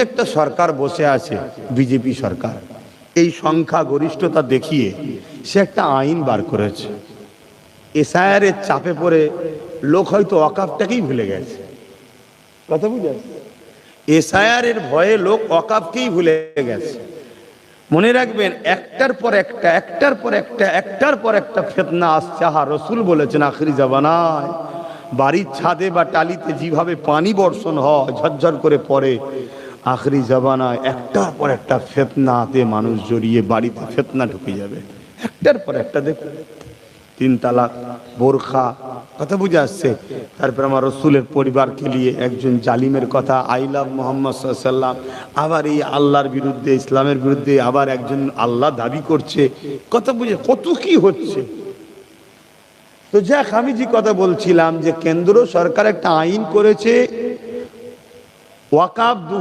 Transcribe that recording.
একটা সরকার বসে আছে, বিজেপি সরকার। এই সংখ্যা গরিষ্ঠতা দেখিয়ে সে একটা আইন বার করেছে। এসআইআর এর চাপে পড়ে লোক হয়তো অকাপটাকেই ভুলে গেছে। কথা বুঝে এসআইআর এর ভয়ে লোক অকাপকেই ভুলে গেছে। মনে রাখবেন, একটার পর একটা, একটার পর একটা, একটার পর একটা ফেতনা আসছে। আহা, রসুল বলেছেন, আখরি জাবানায় বাড়ির ছাদে বা টালিতে যেভাবে পানি বর্ষণ হয়, ঝরঝর করে পড়ে আখরি জাবানায় একটার পর একটা ফেতনাতে মানুষ জড়িয়ে বাড়িতে ফেতনা ঢুকে যাবে। একটার পর একটা দেখুন। তিন তালাক, বোরখা, কথা বুঝে আসছে। তারপর আমার রসুলের পরিবারকে নিয়ে একজন জালিমের কথা, আই লাভ মোহাম্মদ সাল্লাম আবার এই আল্লাহর বিরুদ্ধে, ইসলামের বিরুদ্ধে আবার একজন আল্লাহ দাবি করছে। কথা বুঝে, কত কি হচ্ছে? তো যাক, আমি যে কথা বলছিলাম যে কেন্দ্র সরকার একটা আইন করেছে ওয়াকাব দু